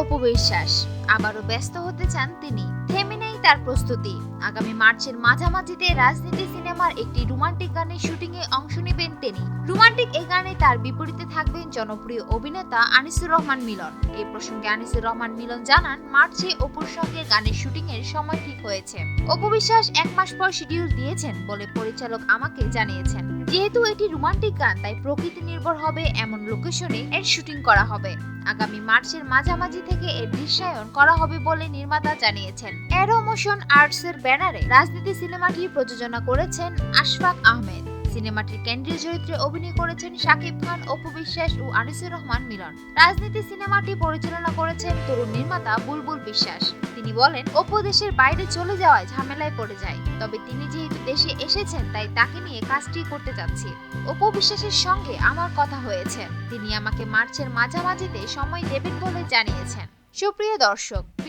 অপবিশ্বাস আবারও ব্যস্ত হতে চান তিনি। থেমে নেই তার প্রস্তুতি। আগামী মার্চের মাঝামাঝিতে রাজনীতি সিনেমার একটি রোমান্টিক গানের শুটিং এ অংশ নেবেন তিনি। রোমান্টিক এই গানে তার বিপরীতে থাকবেন জনপ্রিয় অভিনেতা আনিসুর রহমান মিলন। এই প্রসঙ্গে আনিসুর রহমান মিলন জানান, মার্চে অপুর সঙ্গে গানের শুটিং এর সময় ঠিক হয়েছে। অপবিশ্বাস এক মাস পর শিডিউল দিয়েছেন বলে পরিচালক আমাকে জানিয়েছেন। যেহেতু এটি রোমান্টিক গান, তাই প্রকৃতি নির্ভর হবে এমন লোকেশনে এর শুটিং করা হবে। আগামী মার্চের মাঝামাঝি থেকে এর দৃশ্যায়ন করা হবে বলে নির্মাতা জানিয়েছেন। অ্যারো মোশন আর্টস এর ব্যানারে রাজনীতি সিনেমাটি প্রযোজনা করেছেন আশফাক আহমেদ। সিনেমাটির কেন্দ্রীয় চরিত্রে অভিনয় করেছেন শাকিব খান, অপু বিশ্বাস ও আনিসুর রহমান মিলন। রাজনীতি সিনেমাটি পরিচালনা করেছেন তরুণ নির্মাতা বুলবুল বিশ্বাস। তিনি বলেন, অপু দেশের বাইরে চলে যাওয়ায় ঝামেলায় পড়ে যায়। তবে তিনি যেহেতু দেশে এসেছেন, তাই তাকে নিয়ে কাজটি করতে যাচ্ছি অপু বিশ্বাসের সঙ্গে আমার কথা হয়েছে। তিনি আমাকে মার্চের মাঝামাঝিতে সময় দেবেন বলে জানিয়েছেন। সুপ্রিয় দর্শক